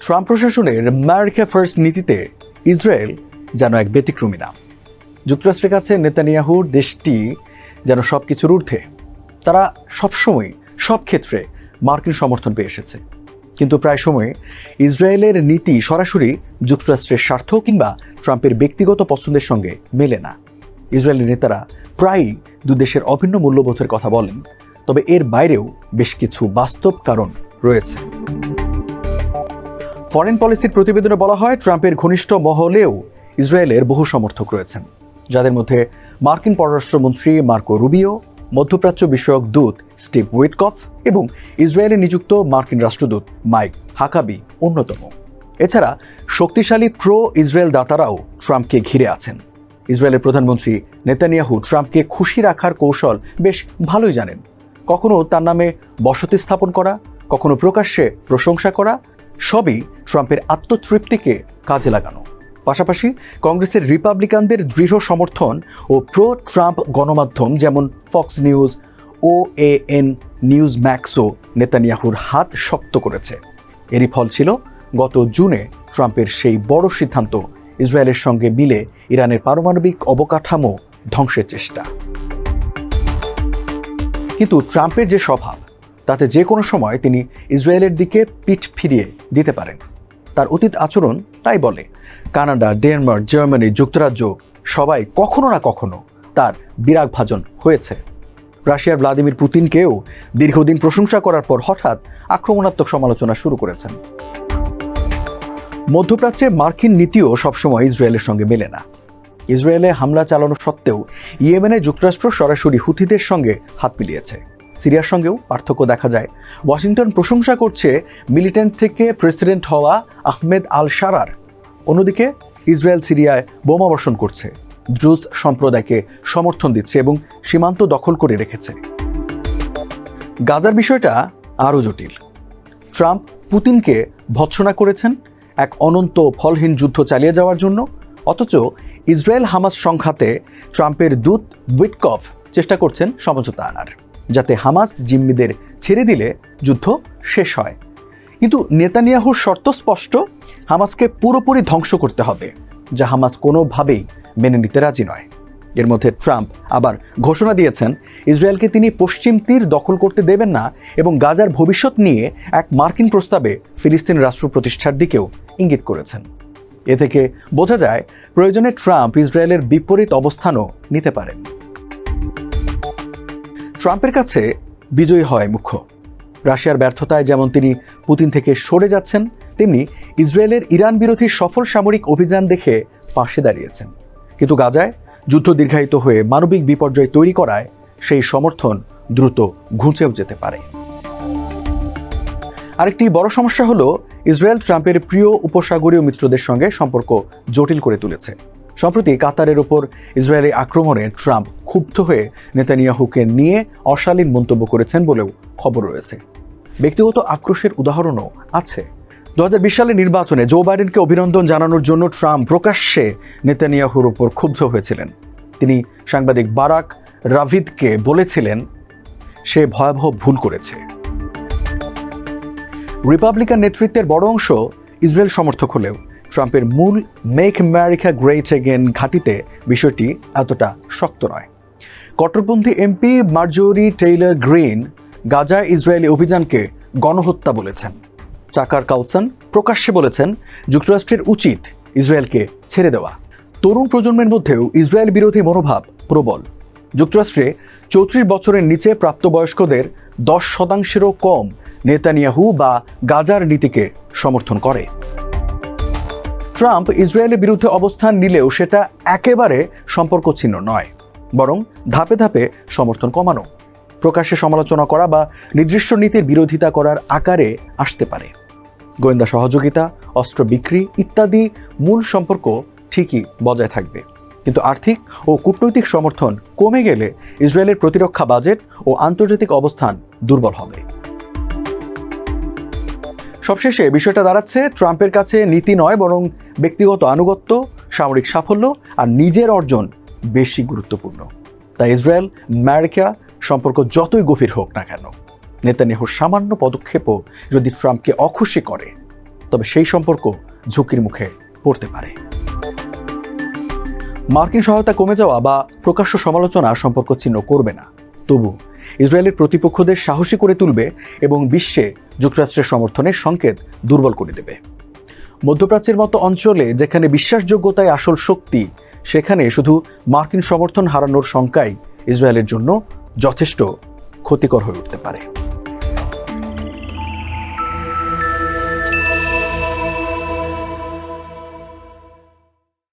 Trump প্রশাসনের America first নীতিতে Israel যেন এক ব্যতিক্রমী নাম। যুক্তরাষ্ট্রের কাছে নেতানিয়াহুর দেশটি যেন সব কিছুর ঊর্ধ্বে। তারা সবসময় সব ক্ষেত্রে মার্কিন সমর্থন পেয়ে এসেছে। কিন্তু প্রায় সময় ইসরায়েলের নীতি সরাসরি যুক্তরাষ্ট্রের স্বার্থ কিংবা ট্রাম্পের ব্যক্তিগত পছন্দের সঙ্গে মেলে না। ইসরায়েলি নেতারা প্রায়ই দু দেশের অভিন্ন মূল্যবোধের কথা বলেন, তবে এর বাইরেও বেশ কিছু বাস্তব কারণ রয়েছে। ফরেন পলিসির প্রতিবেদনে বলা হয়, ট্রাম্পের ঘনিষ্ঠ মহলেও ইসরায়েলের বহু সমর্থক রয়েছেন, যাদের মধ্যে মার্কিন পররাষ্ট্রমন্ত্রী মার্কো রুবিও, মধ্যপ্রাচ্য বিষয়ক দূত স্টিভ উইটকফ এবং ইসরায়েলে নিযুক্ত মার্কিন রাষ্ট্রদূত মাইক হাকাবি অন্যতম। এছাড়া শক্তিশালী প্রো ইসরায়েল দাতারাও ট্রাম্পকে ঘিরে আছেন। ইসরায়েলের প্রধানমন্ত্রী নেতানিয়াহু ট্রাম্পকে খুশি রাখার কৌশল বেশ ভালোই জানেন। কখনো তার নামে বসতি স্থাপন করা, কখনো প্রকাশ্যে প্রশংসা করা সবই ট্রাম্পের আত্মতৃপ্তিকে কাজে লাগানো। পাশাপাশি কংগ্রেসের রিপাবলিকানদের দৃঢ় সমর্থন ও প্রো ট্রাম্প গণমাধ্যম যেমন ফক্স নিউজ ও এ এন নিউজ ম্যাক্সও নেতানিয়াহুর হাত শক্ত করেছে। এরই ফল ছিল, গত জুনে ট্রাম্পের সেই বড় সিদ্ধান্ত, ইসরায়েলের সঙ্গে মিলে ইরানের পারমাণবিক অবকাঠামো ধ্বংসের চেষ্টা। কিন্তু ট্রাম্পের যে স্বভাব তাতে যে কোনো সময় তিনি ইসরায়েলের দিকে পিঠ ফিরিয়ে দিতে পারেন। তার অতীত আচরণ তাই বলে। কানাডা, ডেনমার্ক, জার্মানি যুক্তরাজ্য সবাই কখনো না কখনো তার বিরাগ ভাজন হয়েছে। রাশিয়ার ভ্লাদিমির পুতিনকেও দীর্ঘদিন প্রশংসা করার পর হঠাৎ আক্রমণাত্মক সমালোচনা শুরু করেছেন। মধ্যপ্রাচ্যে মার্কিন নীতিও সবসময় ইসরায়েলের সঙ্গে মেলে না। ইসরায়েলে হামলা চালানো সত্ত্বেও ইয়েমেনে যুক্তরাষ্ট্র সরাসরি হুথিদের সঙ্গে হাত মিলিয়েছে। সিরিয়ার সঙ্গেও পার্থক্য দেখা যায়। ওয়াশিংটন প্রশংসা করছে মিলিটেন্ট থেকে প্রেসিডেন্ট হওয়া আহমেদ আল সারার অন্যদিকে ইসরায়েল সিরিয়ায় বোমাবর্ষণ করছে। দ্রুজ সম্প্রদায়কে সমর্থন দিচ্ছে এবং সীমান্ত দখল করে রেখেছে। গাজার বিষয়টা আরও জটিল। ট্রাম্প পুতিনকে ভৎসনা করেছেন এক অনন্ত ফলহীন যুদ্ধ চালিয়ে যাওয়ার জন্য। অথচ ইসরায়েল হামাস সংঘাতে ট্রাম্পের দূত উইটকফ চেষ্টা করছেন সমঝোতা আনার। যাতে হামাস জিম্মিদের ছেড়ে দিলে যুদ্ধ শেষ হয়। কিন্তু নেতানিয়াহুর শর্ত স্পষ্ট, হামাসকে পুরোপুরি ধ্বংস করতে হবে, যা হামাস কোনোভাবেই মেনে নিতে রাজি নয়। এর মধ্যে ট্রাম্প আবার ঘোষণা দিয়েছেন, ইসরায়েলকে তিনি পশ্চিম তীর দখল করতে দেবেন না এবং গাজার ভবিষ্যৎ নিয়ে এক মার্কিন প্রস্তাবে ফিলিস্তিন রাষ্ট্র প্রতিষ্ঠার দিকেও ইঙ্গিত করেছেন। এ থেকে বোঝা যায়, প্রয়োজনে ট্রাম্প ইসরায়েলের বিপরীত অবস্থানও নিতে পারেন। ট্রাম্পের কাছে বিজয়ী হয় মুখ্য। রাশিয়ার ব্যর্থতায় যেমন তিনি পুতিন থেকে সরে যাচ্ছেন, তেমনি ইসরায়েলের ইরান বিরোধী সফল সামরিক অভিযান দেখে পাশে দাঁড়িয়েছেন। কিন্তু গাজায় যুদ্ধ দীর্ঘায়িত হয়ে মানবিক বিপর্যয় তৈরি করায় সেই সমর্থন দ্রুত ঘুঁচেও যেতে পারে। আরেকটি বড় সমস্যা হলো, ইসরায়েল ট্রাম্পের প্রিয় উপসাগরীয় মিত্রদের সঙ্গে সম্পর্ক জটিল করে তুলেছে। সম্প্রতি কাতারের ওপর ইসরায়েলি আক্রমণে ট্রাম্প ক্ষুব্ধ হয়ে নেতানিয়াহুকে নিয়ে অশালীন মন্তব্য করেছেন বলেও খবর রয়েছে। ব্যক্তিগত আক্রোশের উদাহরণও আছে। দু হাজার বিশ সালের নির্বাচনে জো বাইডেনকে অভিনন্দন জানানোর জন্য ট্রাম্প প্রকাশ্যে নেতানিয়াহুর ওপর ক্ষুব্ধ হয়েছিলেন। তিনি সাংবাদিক বারাক রাভিদকে বলেছিলেন, সে ভয়াবহ ভুল করেছে। রিপাবলিকান নেতৃত্বের বড় অংশ ইসরায়েল সমর্থক হলেও ট্রাম্পের মূল মেক আমেরিকা গ্রেট এগেন ঘাঁটিতে বিষয়টি এতটা শক্ত নয়। কট্টরপন্থী MP Marjorie Taylor Greene Gaza Israeli অভিযানকে গণহত্যা বলেছেন। চাকার কালসন প্রকাশ্যে বলেছেন, যুক্তরাষ্ট্রের উচিত ইসরায়েলকে ছেড়ে দেওয়া। তরুণ প্রজন্মের মধ্যেও ইসরায়েল বিরোধী মনোভাব প্রবল। যুক্তরাষ্ট্রে চৌত্রিশ বছরের নিচে প্রাপ্তবয়স্কদের দশ শতাংশেরও কম নেতানিয়াহু বা গাজার নীতিকে সমর্থন করে। ট্রাম্প ইসরায়েলের বিরুদ্ধে অবস্থান নিলেও সেটা একেবারে সম্পর্ক ছিন্ন নয়, বরং ধাপে ধাপে সমর্থন কমানো, প্রকাশ্যে সমালোচনা করা বা নির্দিষ্ট নীতির বিরোধিতা করার আকারে আসতে পারে। গোয়েন্দা সহযোগিতা, অস্ত্র বিক্রি ইত্যাদি মূল সম্পর্ক ঠিকই বজায় থাকবে। কিন্তু আর্থিক ও কূটনৈতিক সমর্থন কমে গেলে ইসরায়েলের প্রতিরক্ষা বাজেট ও আন্তর্জাতিক অবস্থান দুর্বল হবে। সবশেষে বিষয়টা দাঁড়াচ্ছে, ট্রাম্পের কাছে নীতি নয়, বরং ব্যক্তিগত আনুগত্য, সামরিক সাফল্য আর নিজের অর্জন বেশি গুরুত্বপূর্ণ। তাই ইসরায়েল, আমেরিকা সম্পর্ক যতই গভীর হোক না কেন নেতানিয়াহুর সামান্য পদক্ষেপও যদি ট্রাম্পকে অখুশি করে, তবে সেই সম্পর্ক ঝুঁকির মুখে পড়তে পারে। মার্কিন সহায়তা কমে যাওয়া বা প্রকাশ্য সমালোচনা সম্পর্ক ছিন্ন করবে না। তবু ইসরায়েলের প্রতিপক্ষদের সাহসী করে তুলবে এবং বিশ্বে যুক্তরাষ্ট্রের সমর্থনের সংকেত দুর্বল করে দেবে। মধ্যপ্রাচ্যের মতো অঞ্চলে যেখানে বিশ্বাসযোগ্যতায় আসল শক্তি, সেখানে শুধু মার্কিন সমর্থন হারানোর শঙ্কাই ইসরায়েলের জন্য যথেষ্ট ক্ষতিকর হয়ে উঠতে পারে।